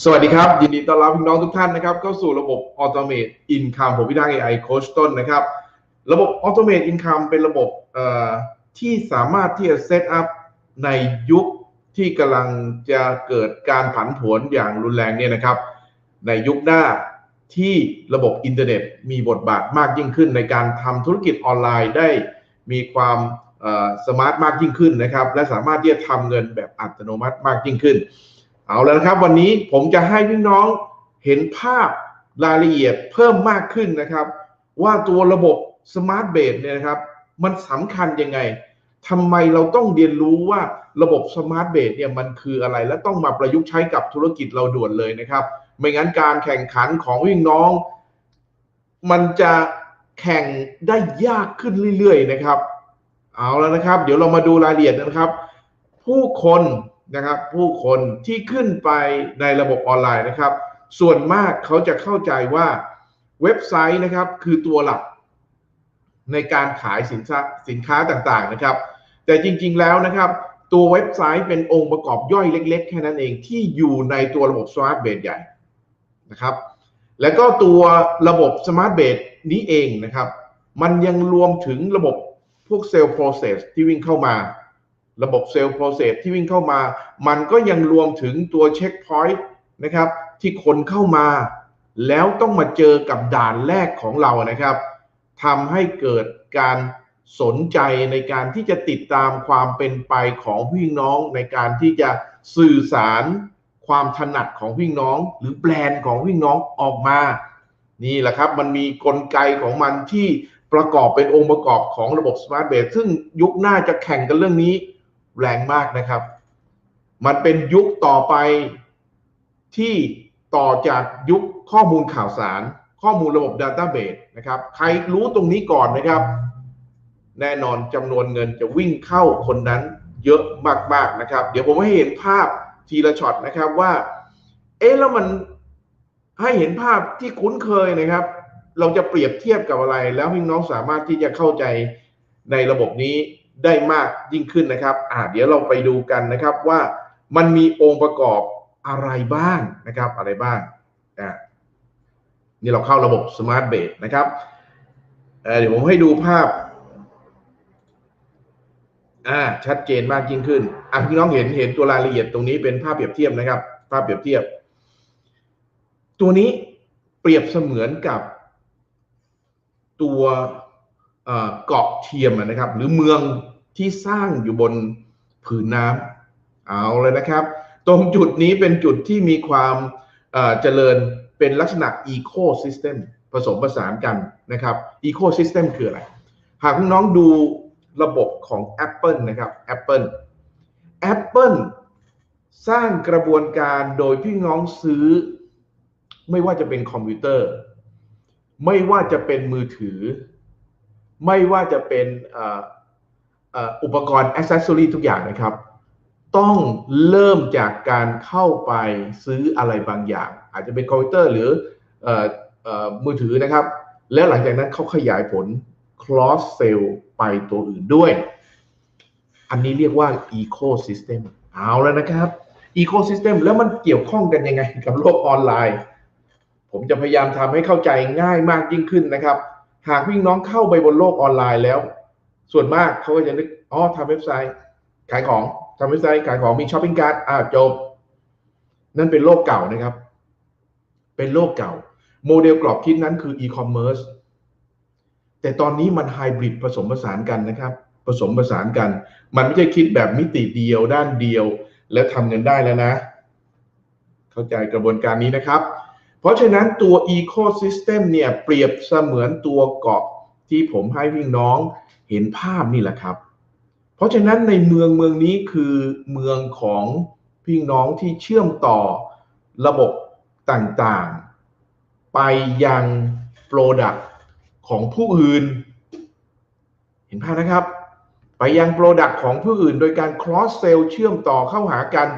สวัสดีครับ ยินดีต้อนรับพี่น้องทุกท่านนะครับ เข้าสู่ระบบ Automate Income ผมพี่ดัง AI โคชต้นนะครับ ระบบ Automate Income เป็นระบบที่สามารถที่จะเซตอัพในยุคที่กำลังจะเกิดการผันผวนอย่างรุนแรงเนี่ยนะครับ ในยุคหน้าที่ระบบอินเทอร์เน็ต มีบทบาทมากยิ่งขึ้น ในการทำธุรกิจออนไลน์ได้มีความสมาร์ทมากยิ่งขึ้นนะครับ และสามารถที่จะทำเงินแบบอัตโนมัติมากยิ่งขึ้น เอาแล้วนะครับ วันนี้ผมจะให้พี่น้องเห็นภาพรายละเอียดเพิ่มมากขึ้นนะครับ ว่าตัวระบบสมาร์ทเบสเนี่ยนะครับ มันสำคัญยังไงทำไมเราต้องเรียนรู้ว่าระบบสมาร์ทเบสเนี่ยมันคืออะไร และต้องมาประยุกต์ใช้กับธุรกิจเราด่วนเลยนะครับ ไม่งั้นการแข่งขันของพี่งน้อง มันจะแข่งได้ยากขึ้นเรื่อยๆนะครับ เอาแล้วนะครับ เดี๋ยวเรามาดูรายละเอียดนะครับ ผู้คน นะครับ ผู้คนที่ขึ้นไปในระบบออนไลน์นะครับ ส่วนมากเขาจะเข้าใจว่าเว็บไซต์นะครับคือตัวหลักในการขายสินค้าสินค้าต่างๆนะครับ แต่จริงๆแล้วนะครับ ตัวเว็บไซต์เป็นองค์ประกอบย่อยเล็ก ๆ แค่นั้นเองที่อยู่ในตัวระบบ Smart Base ใหญ่นะครับ แล้วก็ตัวระบบ Smart Base นี้เองนะครับ มันยังรวมถึงระบบพวกเซลล์โปรเซสที่วิ่งเข้ามา ระบบเซลล์โปรเซสที่วิ่งเข้ามา มันก็ยังรวมถึงตัวเช็คพอยต์นะครับ ที่คนเข้ามา แล้วต้องมาเจอกับด่านแรกของเรานะครับทำให้เกิดการสนใจในการที่จะติดตามความเป็นไปของพี่น้องในการที่จะสื่อสารความถนัดของพี่น้อง หรือแบรนด์ของพี่น้องออกมา นี่แหละครับ มันมีกลไกของมันที่ประกอบเป็นองค์ประกอบของระบบ Smart Base ซึ่งยุคหน้าจะแข่งกันเรื่องนี้ แรงมากนะครับ มันเป็นยุคต่อไปที่ต่อจากยุคข้อมูลข่าวสาร ข้อมูลระบบ Database นะครับ ใครรู้ตรงนี้ก่อนนะครับ แน่นอนจำนวนเงินจะวิ่งเข้าคนนั้นเยอะมากๆนะครับ เดี๋ยวผมให้เห็นภาพทีละช็อตนะครับว่า เอ๊ะแล้วมันให้เห็นภาพที่คุ้นเคยนะครับ เราจะเปรียบเทียบกับอะไร แล้วพี่น้องสามารถที่จะเข้าใจในระบบนี้ ได้มากยิ่งขึ้นนะครับอ่าเดี๋ยวเราไปดูกันนะครับว่ามันมีองค์ประกอบอะไรบ้างนะครับ อะไรบ้างอ่านี่เราเข้าระบบ Smart Base นะครับเดี๋ยวผมให้ดูภาพอ่าชัดเจนมากยิ่งขึ้นอะพี่น้องเห็นเห็นตัวรายละเอียดตรงนี้เป็นภาพเปรียบเทียบนะครับ ภาพเปรียบเทียบ ตัวนี้เปรียบเสมือนกับตัว เกาะเทียมนะครับ หรือเมืองที่สร้างอยู่บนผืนน้ำเอาเลยนะครับ ตรงจุดนี้เป็นจุดที่มีความเจริญเป็นลักษณะอีโคซิสเต็มผสมผสานกันนะครับอีโคซิสเต็มคืออะไร หากน้องดูระบบของ Apple นะครับ Apple Apple สร้างกระบวนการโดยพี่น้องซื้อ ไม่ว่าจะเป็นคอมพิวเตอร์ ไม่ว่าจะเป็นมือถือ ไม่ว่าจะเป็นอุปกรณ์อ c เซสซอรีทุกอย่างนะครับ ต้องเริ่มจากการเข้าไปซื้ออะไรบางอย่าง อาจจะเป็นคอมพิวเตอร์หรือมือถือนะครับ แล้วหลังจากนั้นเขาขยายผล cross sell ไปตัวอื่นด้วย อันนี้เรียกว่า ecosystem เอาแล้วนะครับ ecosystem แล้วมันเกี่ยวข้องกันยังไงกับโลกออนไลน์ ผมจะพยายามทำให้เข้าใจง่ายมากยิ่งขึ้นนะครับ หากพี่น้องเข้าไปบนโลกออนไลน์แล้ว ส่วนมากเขาก็จะนึกอ๋อทำเว็บไซต์ ขายของทำเว็บไซต์ขายของมีช้อปปิ้งการ์ดอ่าจบ นั่นเป็นโลกเก่านะครับ เป็นโลกเก่า โมเดลกรอบคิดนั้นคืออีคอมเมิร์ซแต่ตอนนี้มันไฮบริดผสมผสานกันนะครับ ผสมผสานกัน มันไม่ใช่คิดแบบมิติเดียวด้านเดียว แล้วทำเงินได้แล้วนะ เข้าใจกระบวนการนี้นะครับ เพราะฉะนั้นตัว Ecosystem เนี่ยเปรียบเสมือนตัวเกาะที่ผมให้พี่น้องเห็นภาพนี่แหละครับ เพราะฉะนั้นในเมืองเมืองนี้คือเมืองของพี่น้องที่เชื่อมต่อระบบต่างๆ ไปยังโปรดักต์ของผู้อื่น เห็นภาพนะครับ ไปยังโปรดักต์ของผู้อื่น โดยการ cross sell เชื่อมต่อเข้าหากัน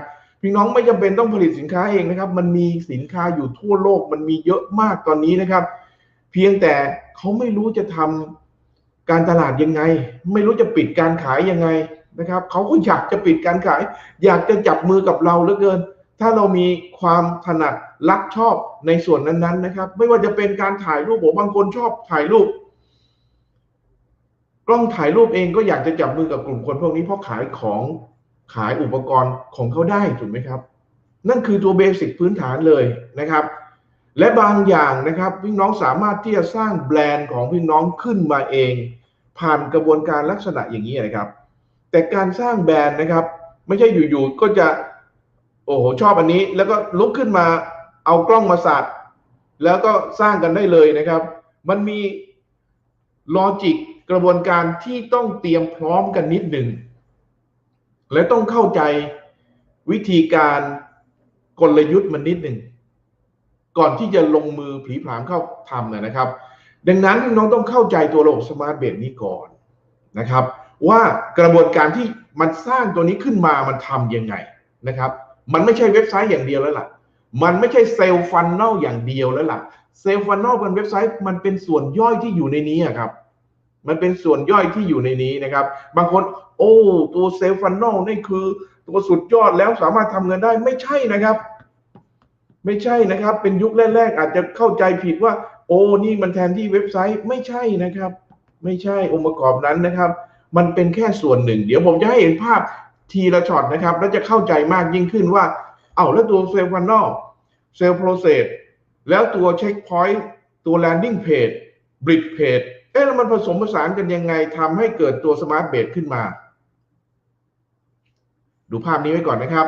พี่น้องไม่จำเป็นต้องผลิตสินค้าเองนะครับ มันมีสินค้าอยู่ทั่วโลก มันมีเยอะมากตอนนี้นะครับ เพียงแต่เขาไม่รู้จะทำการตลาดยังไง ไม่รู้จะปิดการขายยังไงนะครับเขาก็อยากจะปิดการขาย อยากจะจับมือกับเราเหลือเกิน ถ้าเรามีความถนัดรักชอบในส่วนนั้นๆนะครับ ไม่ว่าจะเป็นการถ่ายรูปผมบางคนชอบถ่ายรูป กล้องถ่ายรูปเองก็อยากจะจับมือกับกลุ่มคนพวกนี้เพราะขายของ ขายอุปกรณ์ของเขาได้ถูกไหมครับ นั่นคือตัวเบสิกพื้นฐานเลยนะครับ และบางอย่างนะครับพี่น้องสามารถที่จะสร้างแบรนด์ของพี่น้องขึ้นมาเอง ผ่านกระบวนการลักษณะอย่างนี้นะครับ แต่การสร้างแบรนด์นะครับ ไม่ใช่อยู่ๆก็จะโอ้โหชอบอันนี้ แล้วก็ลุกขึ้นมาเอากล้องมาสัตแล้วก็สร้างกันได้เลยนะครับ มันมีลอจิกกระบวนการที่ต้องเตรียมพร้อมกันนิดหนึ่ง และต้องเข้าใจวิธีการกลยุทธ์มันนิดหนึ่ง ก่อนที่จะลงมือผีผลามเข้าทำนะครับ ดังนั้นน้องต้องเข้าใจตัวระบบสมาร์ทเบรนี้ก่อนนะครับ ว่ากระบวนการที่มันสร้างตัวนี้ขึ้นมามันทำยังไงนะครับ มันไม่ใช่เว็บไซต์อย่างเดียวแล้วล่ะ มันไม่ใช่เซลล์ฟันเนลอย่างเดียวแล้วล่ะเซลล์ฟันเนลบนเว็บไซต์มันเป็นส่วนย่อยที่อยู่ในนี้ครับ มันเป็นส่วนย่อยที่อยู่ในนี้นะครับ บางคน โอ้ตัวเซลล์ฟันเนลนี่คือ ตัวสุดยอดแล้วสามารถทำเงินได้ไม่ใช่นะครับ ไม่ใช่นะครับ เป็นยุคแรกๆ อาจจะเข้าใจผิดว่า โอ้นี่มันแทนที่เว็บไซต์ไม่ใช่นะครับ ไม่ใช่องค์ประกอบนั้นนะครับ มันเป็นแค่ส่วนหนึ่ง เดี๋ยวผมจะให้เห็นภาพทีละช็อตนะครับ แล้วจะเข้าใจมากยิ่งขึ้นว่า เอ้าแล้วตัวเซลล์ฟันนอลเซลล์โปรเซสแล้วตัวเช็คพอยต์ตัวแลนดิ้งเพจบริดเพจ เอ๊ะแล้วมันผสมผสานกันยังไงทำให้เกิดตัวสมาร์ทเบสขึ้นมา ดูภาพนี้ไว้ก่อนนะครับ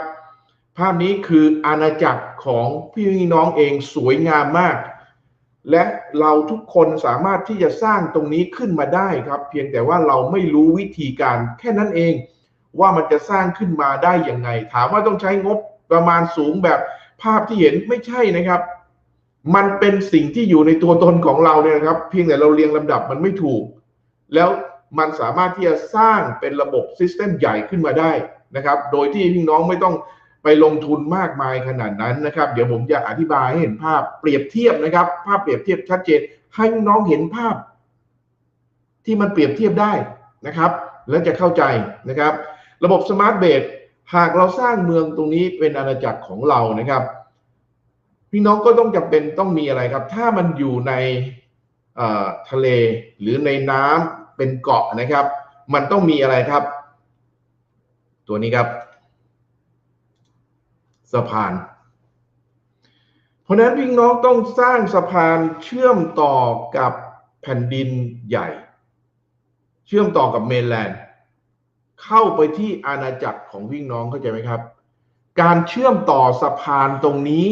ภาพนี้คืออาณาจักรของพี่น้องเองสวยงามมาก และเราทุกคนสามารถที่จะสร้างตรงนี้ขึ้นมาได้ครับ เพียงแต่ว่าเราไม่รู้วิธีการแค่นั้นเอง ว่ามันจะสร้างขึ้นมาได้อย่างไง ถามว่าต้องใช้งบประมาณสูงแบบภาพที่เห็นไม่ใช่นะครับ มันเป็นสิ่งที่อยู่ในตัวตนของเราเนี่ยนะครับ เพียงแต่เราเรียงลำดับมันไม่ถูก แล้วมันสามารถที่จะสร้างเป็นระบบซิสเต็มใหญ่ขึ้นมาได้นะครับ โดยที่พี่น้องไม่ต้องไปลงทุนมากมายขนาดนั้นนะครับ เดี๋ยวผมจะอธิบายให้เห็นภาพเปรียบเทียบนะครับ ภาพเปรียบเทียบชัดเจนให้น้องเห็นภาพ ที่มันเปรียบเทียบได้นะครับ แล้วจะเข้าใจนะครับ ระบบสมาร์ทเบสหากเราสร้างเมืองตรงนี้เป็นอาณาจักรของเรานะครับ พี่น้องก็ต้องจำเป็นต้องมีอะไรครับ ถ้ามันอยู่ในทะเลหรือในน้ำเป็นเกาะนะครับ มันต้องมีอะไรครับ ตัวนี้ครับสะพาน เพราะนั้นพี่น้องต้องสร้างสะพานเชื่อมต่อกับแผ่นดินใหญ่ เชื่อมต่อกับเมนแลนด์เข้าไปที่อาณาจักรของพี่น้องเข้าใจไหมครับ การเชื่อมต่อสะพานตรงนี้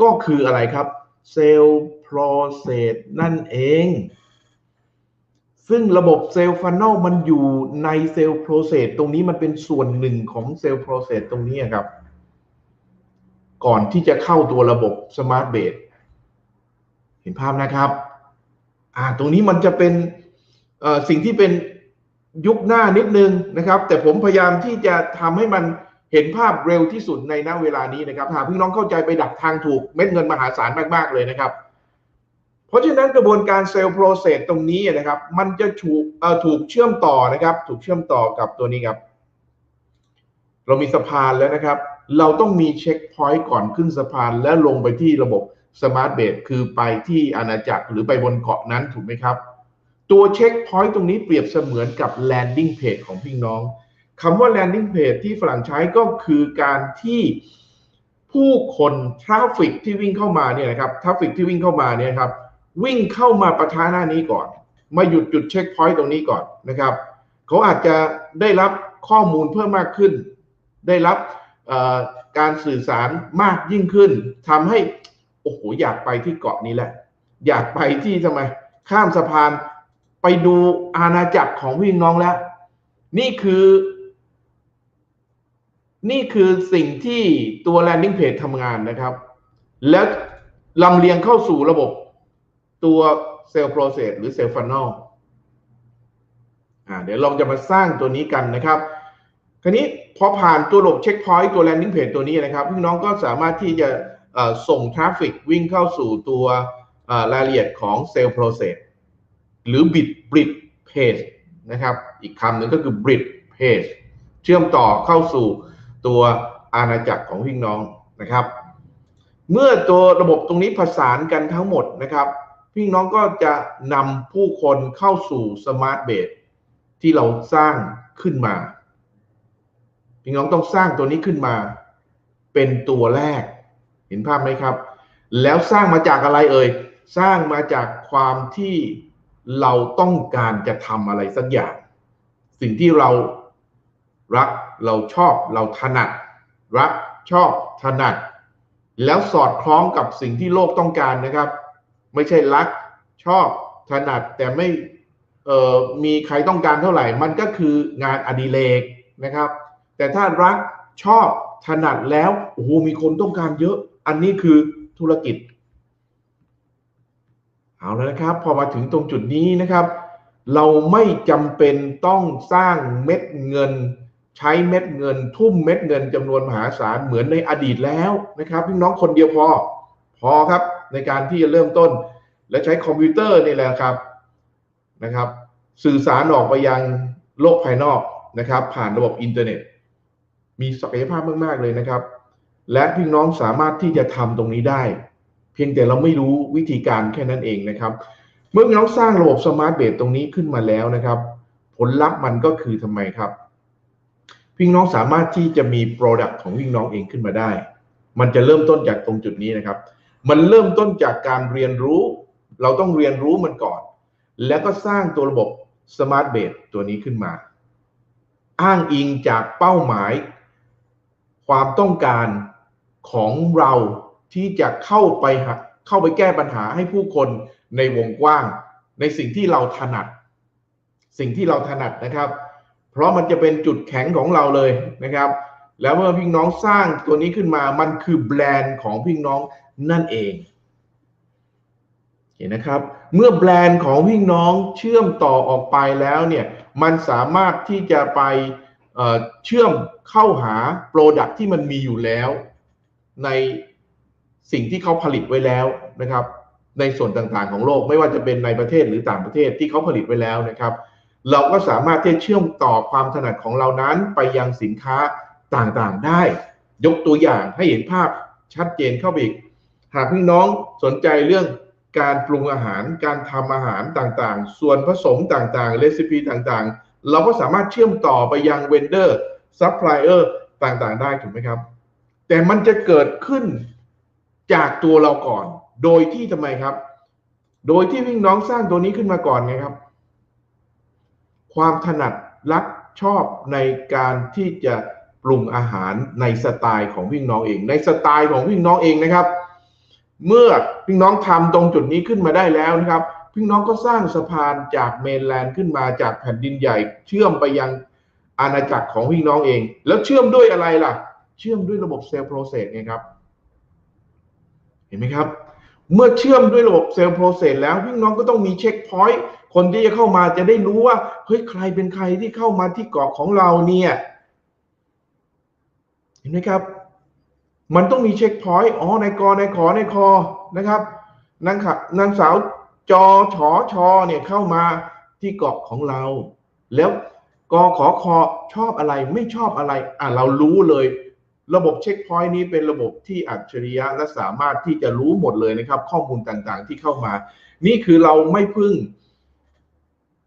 ก็คืออะไรครับเซลล์โปรเซสนั่นเอง ซึ่งระบบเซลล์ฟันนลมันอยู่ในเซลล์โปรเซสตรงนี้มันเป็นส่วนหนึ่งของเซลล์โปรเซสตรงนี้ครับ ก่อนที่จะเข้าตัวระบบสมาร์ทเบสเห็นภาพนะครับ อ่าตรงนี้มันจะเป็นสิ่งที่เป็นยุคหน้านิดนึงนะครับ แต่ผมพยายามที่จะทำให้มัน เห็นภาพเร็วที่สุดในณเวลานี้นะครับหากพี่น้องเข้าใจไปดักทางถูกเม็ดเงินมหาศาลมากๆเลยนะครับ เพราะฉะนั้นกระบวนการเซลล์โปรเซสตรงนี้นะครับ มันจะถูกเอ่อถูกเชื่อมต่อนะครับ ถูกเชื่อมต่อกับตัวนี้ครับ เรามีสะพานแล้วนะครับ เราต้องมีเช็คพอยต์ก่อนขึ้นสะพานแล้วลงไปที่ระบบสมาร์ทเบสคือไปที่อาณาจักรหรือไปบนเกาะนั้นถูกไหมครับ ตัวเช็คพอยต์ตรงนี้เปรียบเสมือนกับ landing page ของพี่น้อง คำว่า landing page ที่ฝรั่งใช้ก็คือการที่ผู้คนทราฟฟิกที่วิ่งเข้ามาเนี่ยนะครับทราฟฟิกที่วิ่งเข้ามาเนี่ยครับวิ่งเข้ามาประทาหน้านี้ก่อน มาหยุดจุดเช็คพอยต์ตรงนี้ก่อนนะครับเขาอาจจะได้รับข้อมูลเพิ่มมากขึ้น ได้รับการสื่อสารมากยิ่งขึ้นทำให้โอ้โหอยากไปที่เกาะนี้แหละ อยากไปที่ทำไมข้ามสะพานไปดูอาณาจักรของพี่น้องแล้ว นี่คือ นี่คือสิ่งที่ตัว landing page ทำงานนะครับ แล้วลำเลียงเข้าสู่ระบบตัว sales process หรือ sales funnel อ่าเดี๋ยวลองจะมาสร้างตัวนี้กันนะครับ คราวนี้พอผ่านตัวระบบ checkpoint ตัว landing page ตัวนี้นะครับพี่น้องก็สามารถที่จะส่งทราฟฟิกวิ่งเข้าสู่ตัวรายละเอียดของ sales process หรือ bit bridge page นะครับ อีกคำหนึ่งก็คือ bridge page เชื่อมต่อเข้าสู่ ตัวอาณาจักรของพี่น้องนะครับ เมื่อตัวระบบตรงนี้ผสานกันทั้งหมดนะครับพี่น้องก็จะนำผู้คนเข้าสู่สมาร์ทเบสที่เราสร้างขึ้นมา พี่น้องต้องสร้างตัวนี้ขึ้นมา เป็นตัวแรก เห็นภาพไหมครับ แล้วสร้างมาจากอะไรเอ่ยสร้างมาจากความที่เราต้องการจะทำอะไรสักอย่าง สิ่งที่เรา รักเราชอบเราถนัด รักชอบถนัด แล้วสอดคล้องกับสิ่งที่โลกต้องการนะครับ ไม่ใช่รักชอบถนัดแต่ไม่มีใครต้องการเท่าไหร่ มันก็คืองานอดิเรกนะครับ แต่ถ้ารักชอบถนัดแล้วโอ้โหมีคนต้องการเยอะ อันนี้คือธุรกิจ เอาแล้วนะครับ พอมาถึงตรงจุดนี้นะครับ เราไม่จำเป็นต้องสร้างเม็ดเงิน ใช้เม็ดเงินทุ่มเม็ดเงินจำนวนมหาศาลเหมือนในอดีตแล้วนะครับพี่น้องคนเดียวพอ พอครับในการที่จะเริ่มต้น และใช้คอมพิวเตอร์นี่แหละครับนะครับ สื่อสารออกไปยังโลกภายนอกนะครับ ผ่านระบบอินเทอร์เน็ต มีศักยภาพมากๆเลยนะครับ และพี่น้องสามารถที่จะทำตรงนี้ได้ เพียงแต่เราไม่รู้วิธีการแค่นั้นเองนะครับ เมื่อเราสร้างระบบสมาร์ทเบสตรงนี้ขึ้นมาแล้วนะครับ ผลลัพธ์มันก็คือทำไมครับ พี่น้องสามารถที่จะมีโปรดักต์ของพี่น้องเองขึ้นมาได้ มันจะเริ่มต้นจากตรงจุดนี้นะครับ มันเริ่มต้นจากการเรียนรู้ เราต้องเรียนรู้มันก่อน แล้วก็สร้างตัวระบบสมาร์ทเบสตัวนี้ขึ้นมา อ้างอิงจากเป้าหมาย ความต้องการของเราที่จะเข้าไปเข้าไปแก้ปัญหาให้ผู้คนในวงกว้าง ในสิ่งที่เราถนัด สิ่งที่เราถนัดนะครับ เพราะมันจะเป็นจุดแข็งของเราเลยนะครับ แล้วเมื่อพี่น้องสร้างตัวนี้ขึ้นมามันคือแบรนด์ของพี่น้องนั่นเองเห็นนะครับ เมื่อแบรนด์ของพี่น้องเชื่อมต่อออกไปแล้วเนี่ยมันสามารถที่จะไปเชื่อมเข้าหาโปรดักที่มันมีอยู่แล้ว ในสิ่งที่เขาผลิตไว้แล้วนะครับ ในส่วนต่างๆของโลกไม่ว่าจะเป็นในประเทศหรือต่างประเทศที่เขาผลิตไว้แล้วนะครับ เราก็สามารถที่จะเชื่อมต่อความถนัดของเรานั้นไปยังสินค้าต่างๆได้ ยกตัวอย่างให้เห็นภาพชัดเจนเข้าไปอีก หากพี่น้องสนใจเรื่องการปรุงอาหาร การทำอาหารต่างๆ ส่วนผสมต่างๆ เรซิปีต่างๆ เราก็สามารถเชื่อมต่อไปยังเวนเดอร์ซัพพลายเออร์ต่างๆ ได้ถูกไหมครับ แต่มันจะเกิดขึ้นจากตัวเราก่อน โดยที่ทำไมครับ โดยที่พี่น้องสร้างตัวนี้ขึ้นมาก่อนไงครับ ความถนัดรักชอบในการที่จะปรุงอาหารในสไตล์ของพี่น้องเอง ในสไตล์ของพี่น้องเองนะครับ เมื่อพี่น้องทำตรงจุดนี้ขึ้นมาได้แล้วนะครับพี่น้องก็สร้างสะพานจากเมนแลนด์ขึ้นมาจากแผ่นดินใหญ่ เชื่อมไปยังอาณาจักรของพี่น้องเอง แล้วเชื่อมด้วยอะไรล่ะ เชื่อมด้วยระบบเซลล์โปรเซสไงครับ เห็นไหมครับ เมื่อเชื่อมด้วยระบบเซลล์โปรเซสแล้วพี่น้องก็ต้องมีเช็คพอยต์ คนที่จะเข้ามาจะได้รู้ว่าเฮ้ยใครเป็นใครที่เข้ามาที่เกาะของเราเนี่ยเห็นไหมครับ มันต้องมีเช็คพอยต์อ๋อในกอในขอในคอนะครับนางขนางสาวจอฉอชอเนี่ยเข้ามาที่เกาะของเรา แล้วกอขอคอชอบอะไรไม่ชอบอะไรอะเรารู้เลย ระบบเช็คพอยต์นี้เป็นระบบที่อัจฉริยะและสามารถที่จะรู้หมดเลยนะครับ ข้อมูลต่างๆที่เข้ามา นี่คือเราไม่พึ่ง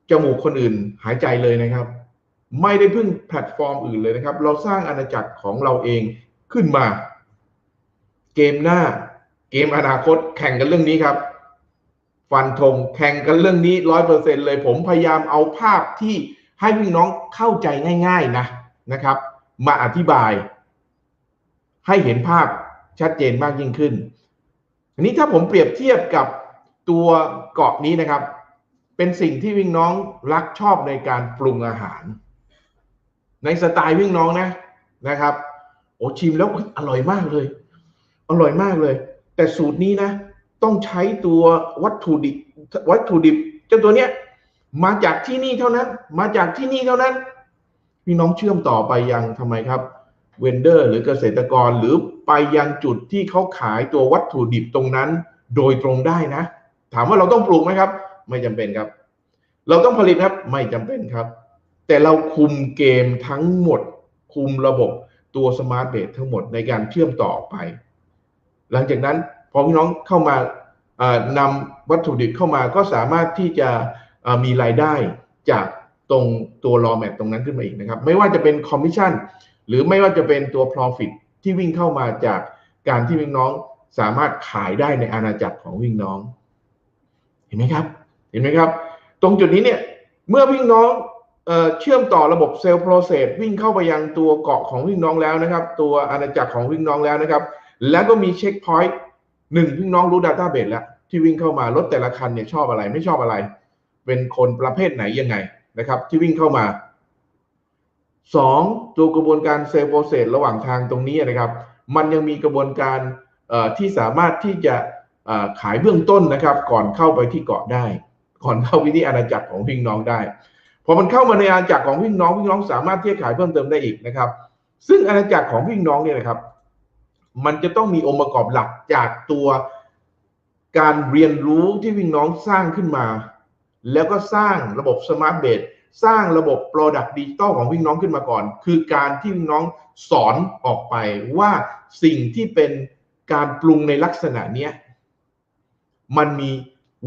จมูกคนอื่นหายใจเลยนะครับ ไม่ได้พึ่งแพลตฟอร์มอื่นเลยนะครับ เราสร้างอาณาจักรของเราเองขึ้นมา เกมหน้า เกมอนาคตแข่งกันเรื่องนี้ครับ ฟันธงแข่งกันเรื่องนี้ร้อยเปอร์เซ็นเลย ผมพยายามเอาภาพที่ให้พี่น้องเข้าใจง่าย ๆนะนะครับ มาอธิบาย ให้เห็นภาพชัดเจนมากยิ่งขึ้นอันนี้ถ้าผมเปรียบเทียบกับตัวเกาะนี้นะครับ เป็นสิ่งที่วิ่งน้องรักชอบในการปรุงอาหาร ในสไตล์วิ่งน้องนะนะครับโอ้ชิมแล้วอร่อยมากเลย อร่อยมากเลย แต่สูตรนี้นะ ต้องใช้ตัววัตถุดิบวัตถุดิบเจ้าตัวเนี้ยมาจากที่นี่เท่านั้น มาจากที่นี่เท่านั้น พี่น้องเชื่อมต่อไปยังทำไมครับ เวนเดอร์ หรือเกษตรกรหรือไปยังจุดที่เขาขายตัววัตถุดิบตรงนั้น โดยตรงได้นะ ถามว่าเราต้องปลูกไหมครับ ไม่จำเป็นครับ เราต้องผลิตครับไม่จำเป็นครับ แต่เราคุมเกมทั้งหมด คุมระบบตัวสมาร์ทเบสทั้งหมดในการเชื่อมต่อไป หลังจากนั้นพอพี่น้องเข้ามานำวัตถุดิบเข้ามาก็สามารถที่จะมีรายได้จากตรงตัวรอแมทตรงนั้นขึ้นมาอีกนะครับ ไม่ว่าจะเป็นคอมมิชชั่นหรือไม่ว่าจะเป็นตัว Profit ที่วิ่งเข้ามาจากการที่วิ่งน้องสามารถขายได้ในอาณาจักรของวิ่งน้อง เห็นไหมครับ เห็นไหมครับ ตรงจุดนี้เนี่ยเมื่อวิ่งน้องเชื่อมต่อระบบเซลล์โปรเซสวิ่งเข้าไปยังตัวเกาะของวิ่งน้องแล้วนะครับ ตัวอาณาจักรของวิ่งน้องแล้วนะครับ แล้วก็มีเช็คพอยต์หนึ่งวิ่งน้องรู้ดัตต้าเบสแล้ว ที่วิ่งเข้ามารถแต่ละคันเนี่ยชอบอะไรไม่ชอบอะไร เป็นคนประเภทไหนยังไงนะครับ ที่วิ่งเข้ามาสองตัวกระบวนการเซลล์โปรเซสระหว่างทางตรงนี้นะครับ มันยังมีกระบวนการที่สามารถที่จะขายเบื้องต้นนะครับ ก่อนเข้าไปที่เกาะได้ ก่อนเข้าไปที่อาณาจักรของวิ่งน้องได้พอมันเข้ามาในอาณาจักรของวิ่งน้องวิ่งน้องสามารถที่จะขายเพิ่มเติมได้อีกนะครับ ซึ่งอาณาจักรของวิ่งน้องเนี่ยนะครับ มันจะต้องมีองค์ประกอบหลักจากตัวการเรียนรู้ที่วิ่งน้องสร้างขึ้นมา แล้วก็สร้างระบบสมาร์ทเบสสร้างระบบ Product Digital ของวิ่งน้องขึ้นมาก่อน คือการที่วิ่งน้องสอนออกไปว่าสิ่งที่เป็นการปรุงในลักษณะเนี้ยมันมี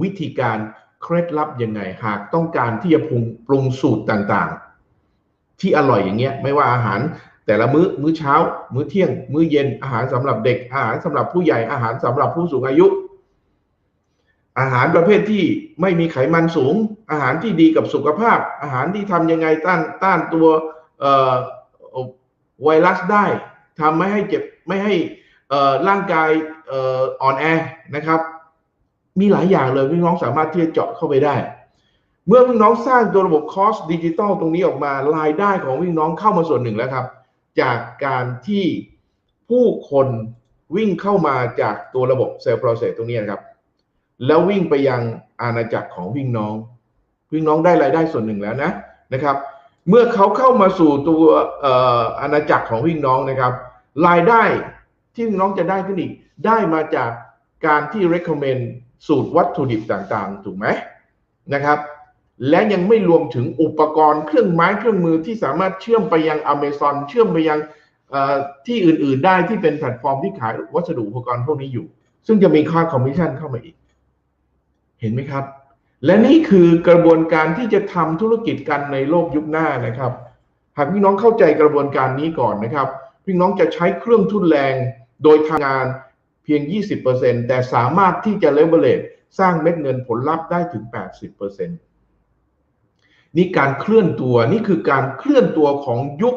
วิธีการ เคล็ดลับยังไงหากต้องการที่จะปรุงปรุงสูตรต่างๆ ที่อร่อยอย่างเงี้ยไม่ว่าอาหารแต่ละมื้อมื้อเช้า มื้อเที่ยง มื้อเย็นอาหารสำหรับเด็ก อาหารสำหรับผู้ใหญ่อาหารสำหรับผู้สูงอายุ อาหารประเภทที่ไม่มีไขมันสูง อาหารที่ดีกับสุขภาพ อาหารที่ทำยังไงต้านต้านตัวไวรัสได้ทำไม่ให้เจ็บไม่ให้ร่างกายอ่อนแอนะครับ มีหลายอย่างเลยพี่น้องสามารถที่จะเจาะเข้าไปได้ เมื่อพี่น้องสร้างตัวระบบคอสดิจิตอลตรงนี้ออกมารายได้ของพี่น้องเข้ามาส่วนหนึ่งแล้วครับ จากการที่ผู้คนวิ่งเข้ามาจากตัวระบบเซลล์โปรเซสตรงนี้นะครับ แล้ววิ่งไปยังอาณาจักรของวิ่งน้องวิ่งน้องได้รายได้ส่วนหนึ่งแล้วนะนะครับ เมื่อเขาเข้ามาสู่ตัวอาณาจักรของวิ่งน้องนะครับ รายได้ที่น้องจะได้ขึ้นอีกได้มาจากการที่ recommend สูตรวัตถุดิบต่างๆ ถูกไหมนะครับ และยังไม่รวมถึงอุปกรณ์เครื่องไม้เครื่องมือที่สามารถเชื่อมไปยัง Amazon เชื่อมไปยังที่อื่นๆได้ที่เป็นแพลตฟอร์มที่ขายวัสดุอุปกรณ์พวกนี้อยู่ ซึ่งจะมีค่าคอมมิชชั่นเข้ามาอีก เห็นไหมครับ และนี่คือกระบวนการที่จะทำธุรกิจกันในโลกยุคหน้านะครับ หากพี่น้องเข้าใจกระบวนการนี้ก่อนนะครับ พี่น้องจะใช้เครื่องทุนแรงโดยทำงาน เพียง 20%แต่สามารถที่จะเลเวลเลตสร้างเม็ดเงินผลลัพธ์ได้ถึง 80%นี่การเคลื่อนตัวนี่คือการเคลื่อนตัวของยุค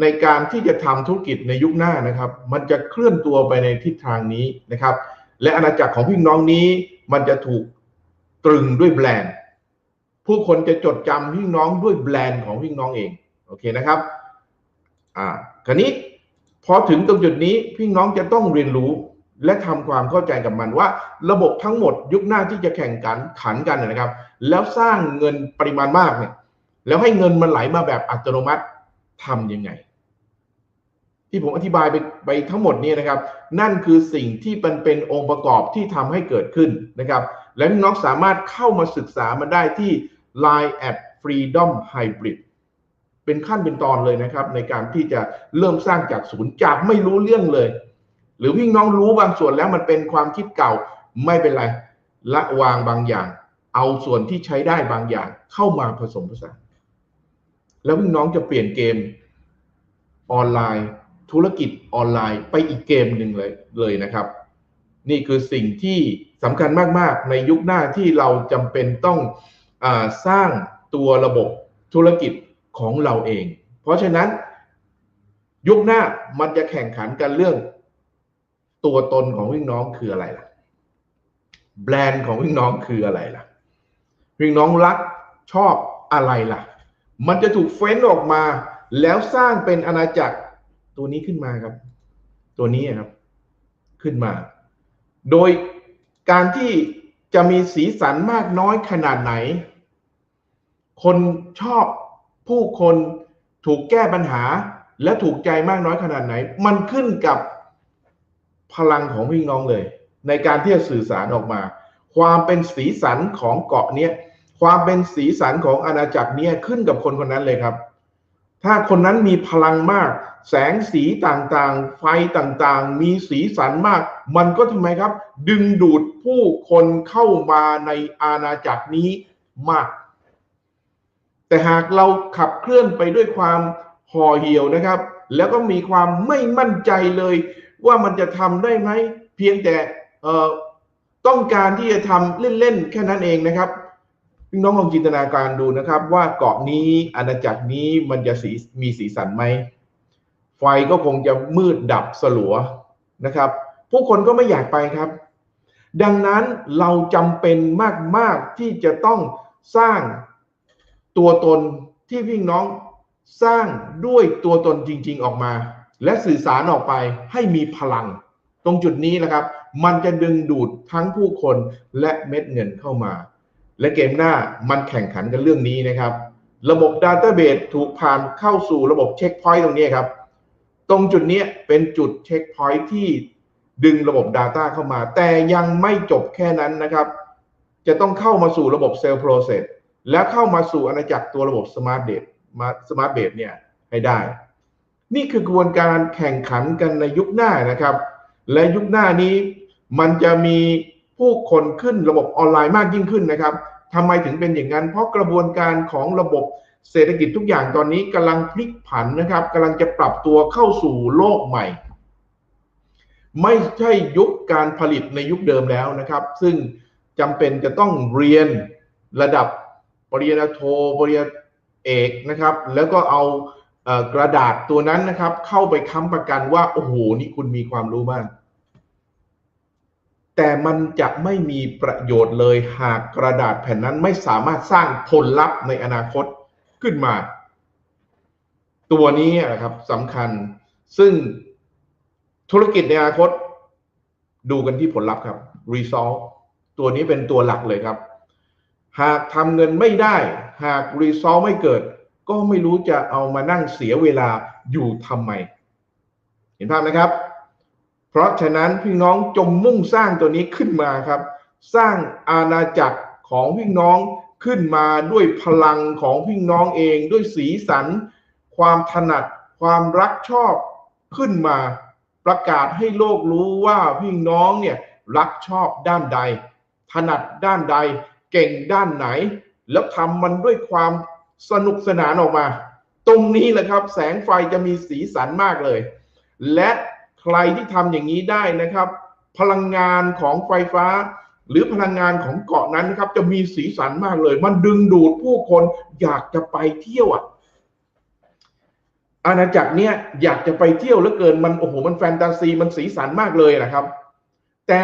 ในการที่จะทำธุรกิจในยุคหน้านะครับ มันจะเคลื่อนตัวไปในทิศทางนี้นะครับ และอาณาจักรของพี่น้องนี้ มันจะถูกตรึงด้วยแบรนด์ผู้คนจะจดจำพี่น้องด้วยแบรนด์ของพี่น้องเองโอเคนะครับอ่าคราวนี้พอถึงตรงจุดนี้พี่น้องจะต้องเรียนรู้ และทำความเข้าใจกับมันว่า ระบบทั้งหมดยุคหน้าที่จะแข่งกันขันกันนะครับ แล้วสร้างเงินปริมาณมากเนี่ย แล้วให้เงินมันไหลมาแบบอัตโนมัติทํำยังไง ที่ผมอธิบายไปไปทั้งหมดนี้นะครับ นั่นคือสิ่งที่เป็นเป็นองค์ประกอบที่ทำให้เกิดขึ้นนะครับ และน้องสามารถเข้ามาศึกษามันได้ที่ Line at Freedom Hybrid เป็นขั้นเป็นตอนเลยนะครับ ในการที่จะเริ่มสร้างจากศูนย์จากไม่รู้เรื่องเลย หรือพี่น้องรู้บางส่วนแล้วมันเป็นความคิดเก่าไม่เป็นไร ละวางบางอย่าง เอาส่วนที่ใช้ได้บางอย่างเข้ามาผสมผสานแล้วพี่น้องจะเปลี่ยนเกมออนไลน์ ธุรกิจออนไลน์ไปอีกเกมหนึ่งเลยเลยนะครับ นี่คือสิ่งที่สำคัญมาก ๆ ในยุคหน้าที่เราจำเป็นต้องอสร้างตัวระบบธุรกิจของเราเอง เพราะฉะนั้นยุคหน้ามันจะแข่งขันกันเรื่อง ตัวตนของวิ่งน้องคืออะไรล่ะ แบรนด์ของวิ่งน้องคืออะไรล่ะ วิ่งน้องรักชอบอะไรล่ะ มันจะถูกเฟ้นออกมา แล้วสร้างเป็นอาณาจักรตัวนี้ขึ้นมาครับ ตัวนี้ครับขึ้นมา โดยการที่จะมีสีสันมากน้อยขนาดไหน คนชอบผู้คนถูกแก้ปัญหาและถูกใจมากน้อยขนาดไหน มันขึ้นกับ พลังของพี่น้องเลย ในการที่จะสื่อสารออกมา ความเป็นสีสันของเกาะเนี้ยความเป็นสีสันของอาณาจักรเนี้ยขึ้นกับคนคนนั้นเลยครับ ถ้าคนนั้นมีพลังมาก แสงสีต่างๆ ไฟต่างๆ มีสีสันมาก มันก็ทำไมครับ ดึงดูดผู้คนเข้ามาในอาณาจักรนี้มาก แต่หากเราขับเคลื่อนไปด้วยความห่อเหี่ยวนะครับ แล้วก็มีความไม่มั่นใจเลย ว่ามันจะทำได้ไหมเพียงแต่ต้องการที่จะทำเล่นๆแค่นั้นเองนะครับพี่น้องลองจินตนาการดูนะครับ ว่าเกาะนี้อาณาจักรนี้มันจะสีมีสีสันไหมไฟก็คงจะมืดดับสลัวนะครับ ผู้คนก็ไม่อยากไปครับ ดังนั้นเราจำเป็นมาก ๆ ที่จะต้องสร้างตัวตนที่พี่น้องสร้างด้วยตัวตนจริง ๆ ออกมา และสื่อสารออกไปให้มีพลัง ตรงจุดนี้นะครับ มันจะดึงดูดทั้งผู้คนและเม็ดเงินเข้ามา และเกมหน้ามันแข่งขันกันเรื่องนี้นะครับ ระบบดัตเตอร์เบสถูกผ่านเข้าสู่ระบบเช็คพอยต์ตรงนี้ครับ ตรงจุดนี้เป็นจุดเช็คพอยต์ที่ดึงระบบ Data เข้ามา แต่ยังไม่จบแค่นั้นนะครับ จะต้องเข้ามาสู่ระบบเซลล์โปรเซสและเข้ามาสู่อาณาจักรตัวระบบสมาร์ทเดทมาสมาร์ทเบสเนี่ยให้ได้ นี่คือกระบวนการแข่งขันกันในยุคหน้านะครับ และยุคหน้านี้มันจะมีผู้คนขึ้นระบบออนไลน์มากยิ่งขึ้นนะครับทำไมถึงเป็นอย่างนั้น เพราะกระบวนการของระบบเศรษฐกิจทุกอย่างตอนนี้กำลังพลิกผันนะครับกำลังจะปรับตัวเข้าสู่โลกใหม่ ไม่ใช่ยุคการผลิตในยุคเดิมแล้วนะครับ ซึ่งจำเป็นจะต้องเรียนระดับปริญญาโทปริญญาเอกนะครับ แล้วก็เอา กระดาษตัวนั้นนะครับ เข้าไปค้ำประกันว่าโอ้โหนี่คุณมีความรู้มาก แต่มันจะไม่มีประโยชน์เลยหากกระดาษแผ่นนั้นไม่สามารถสร้างผลลัพธ์ในอนาคตขึ้นมา ตัวนี้นะครับสำคัญ ซึ่งธุรกิจในอนาคต ดูกันที่ผลลัพธ์ครับ result ตัวนี้เป็นตัวหลักเลยครับ หากทำเงินไม่ได้ หาก result ไม่เกิด ก็ไม่รู้จะเอามานั่งเสียเวลาอยู่ทำไม เห็นภาพนะครับ เพราะฉะนั้นพี่น้องจงมุ่งสร้างตัวนี้ขึ้นมาครับ สร้างอาณาจักรของพี่น้องขึ้นมาด้วยพลังของพี่น้องเอง ด้วยสีสัน ความถนัด ความรักชอบขึ้นมาประกาศให้โลกรู้ว่าพี่น้องเนี่ยรักชอบด้านใด ถนัดด้านใด เก่งด้านไหน แล้วทำมันด้วยความ สนุกสนานออกมา ตรงนี้แหละครับ แสงไฟจะมีสีสันมากเลย และใครที่ทำอย่างนี้ได้นะครับ พลังงานของไฟฟ้า หรือพลังงานของเกาะนั้นนะครับ จะมีสีสันมากเลย มันดึงดูดผู้คนอยากจะไปเที่ยวอะอาณาจักรเนี้ยอยากจะไปเที่ยวแล้วเกินมันโอ้โหมันแฟนตาซีมันสีสันมากเลยนะครับ แต่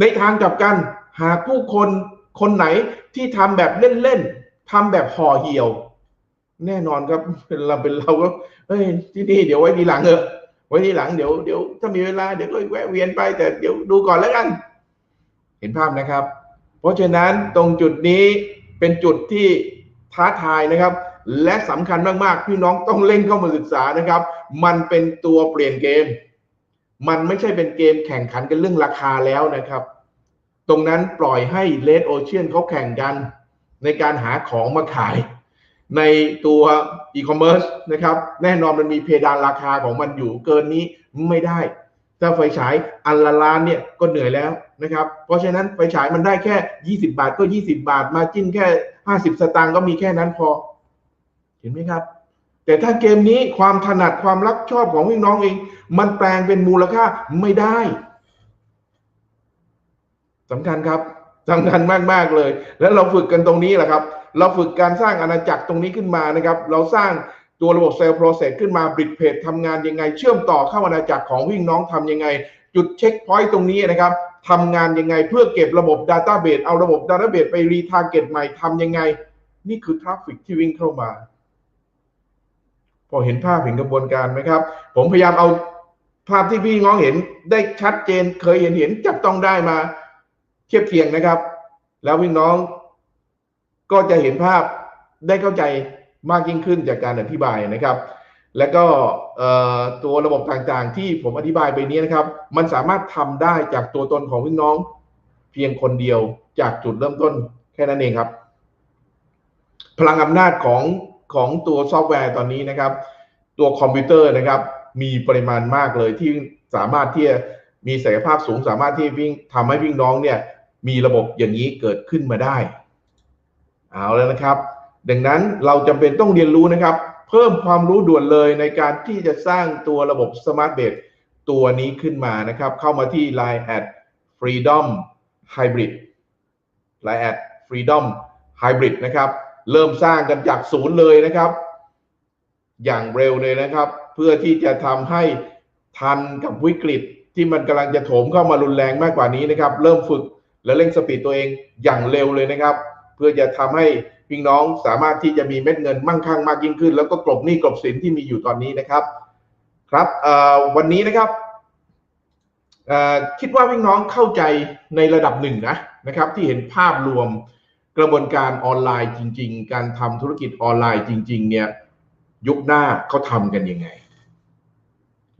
ในทางกลับกันหากผู้คนคนไหนที่ทำแบบเล่นๆทำแบบห่อเหี่ยว แน่นอนครับเราเป็นเราก็เฮ้ยที่นี่เดี๋ยวไว้ทีหลังเถอะไว้ทีหลังเดี๋ยวเดี๋ยวถ้ามีเวลาเดี๋ยวก็แวะเวียนไปแต่เดี๋ยวดูก่อนแล้วกัน เห็นภาพนะครับ เพราะฉะนั้นตรงจุดนี้เป็นจุดที่ท้าทายนะครับ และสำคัญมากๆพี่น้องต้องเล่นเข้ามาศึกษานะครับ มันเป็นตัวเปลี่ยนเกม มันไม่ใช่เป็นเกมแข่งขันกันเรื่องราคาแล้วนะครับ ตรงนั้นปล่อยให้เลดโอเชียนเขาแข่งกัน ในการหาของมาขาย ในตัวอีคอมเมิร์ซนะครับแน่นอนมันมีเพดานราคาของมันอยู่เกินนี้ไม่ได้ ถ้าไฟฉายอันละล้านเนี่ยก็เหนื่อยแล้วนะครับเพราะฉะนั้นไฟฉายมันได้แค่ 20 บาทก็ 20 บาทมาจิ้นแค่ 50 สตางค์ก็มีแค่นั้นพอ เห็นไหมครับ แต่ถ้าเกมนี้ความถนัดความรักชอบของพี่น้องเอง มันแปลงเป็นมูลค่าไม่ได้สำคัญครับ สำคัญมากๆเลย แล้วเราฝึกกันตรงนี้แหละครับ เราฝึกการสร้างอาณาจักรตรงนี้ขึ้นมานะครับ เราสร้างตัวระบบเซลล์โปรเซสขึ้นมาบริดเพจทำงานยังไง เชื่อมต่อเข้าอาณาจักรของวิ่งน้องทํำยังไง จุดเช็คพอยต์ตรงนี้นะครับทำงานยังไงเพื่อเก็บระบบ Database เอาระบบ Database ไปรีทาร์เก็ตใหม่ทำยังไง นี่คือทราฟฟิกที่วิ่งเข้ามา พอเห็นภาพเห็นกระบวนการไหมครับ ผมพยายามเอาภาพที่พี่น้องเห็นได้ชัดเจน เคยเห็นเห็นจับต้องได้มา เทียบเคียงนะครับ แล้วพี่น้องก็จะเห็นภาพได้เข้าใจมากยิ่งขึ้นจากการอธิบายนะครับ และก็ตัวระบบต่างๆ ที่ผมอธิบายไปนี้นะครับ มันสามารถทำได้จากตัวตนของพี่น้องเพียงคนเดียวจากจุดเริ่มต้นแค่นั้นเองครับ พลังอำนาจของของตัวซอฟต์แวร์ตอนนี้นะครับ ตัวคอมพิวเตอร์นะครับ มีปริมาณมากเลยที่สามารถที่จะ มีศักยภาพสูงสามารถที่วิ่งทำให้วิ่งน้องเนี่ยมีระบบอย่างนี้เกิดขึ้นมาได้ เอาแล้วนะครับ ดังนั้นเราจำเป็นต้องเรียนรู้นะครับ เพิ่มความรู้ด่วนเลยในการที่จะสร้างตัวระบบ Smart b a s ตัวนี้ขึ้นมานะครับ เข้ามาที่ Line at Freedom Hybrid Line at Freedom Hybrid นะครับ เริ่มสร้างกันจากศูนย์เลยนะครับ อย่างเร็วเลยนะครับ เพื่อที่จะทำให้ทันกับวิกฤต ที่มันกำลังจะโถมเข้ามารุนแรงมากกว่านี้นะครับ เริ่มฝึกและเร่งสปีดตัวเองอย่างเร็วเลยนะครับ เพื่อจะทำให้พี่น้องสามารถที่จะมีเม็ดเงินมั่งคั่งมากยิ่งขึ้น แล้วก็กลบหนี้กลบสินที่มีอยู่ตอนนี้นะครับ ครับวันนี้นะครับคิดว่าพี่น้องเข้าใจในระดับหนึ่งนะนะครับ ที่เห็นภาพรวมกระบวนการออนไลน์จริง ๆ การทำธุรกิจออนไลน์จริง ๆ เนี่ยยุคหน้าเขาทำกันยังไง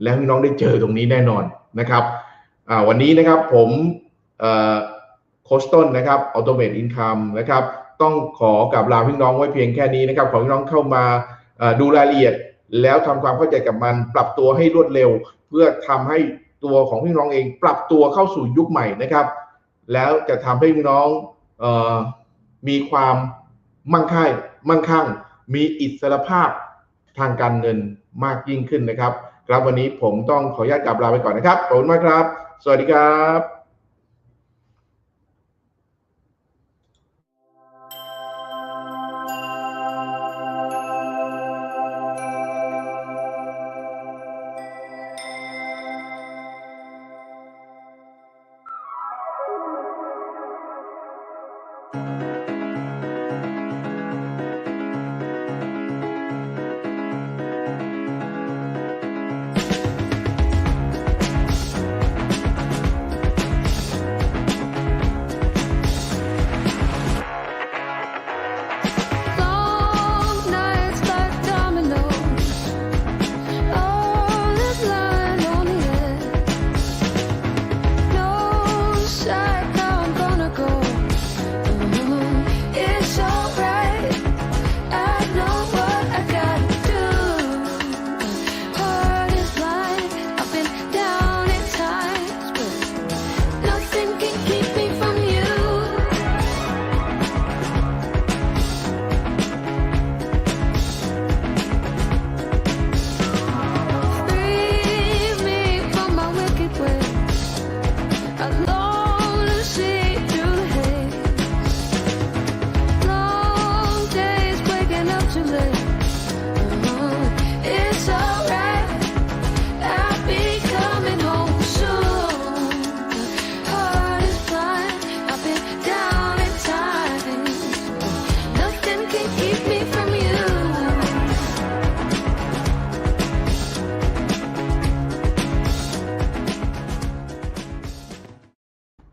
แล้วพี่น้องได้เจอตรงนี้แน่นอน นะครับวันนี้นะครับผมโคชต้นนะครับออโตเมตอินคัมนะครับต้องขอกับลาพี่น้องไว้เพียงแค่นี้นะครับขอพี่น้องเข้ามาดูรายละเอียด แล้วทำความเข้าใจกับมัน ปรับตัวให้รวดเร็ว เพื่อทำให้ตัวของพี่น้องเอง ปรับตัวเข้าสู่ยุคใหม่นะครับ แล้วจะทำให้พี่น้องออมีความมั่งคั่งมั่งคั่ง มีอิสรภาพทางการเงินมากยิ่งขึ้นนะครับ ครับวันนี้ผมต้องขออนุญาตกลับลาไปก่อนนะครับขอบคุณมากครับ สวัสดีครับ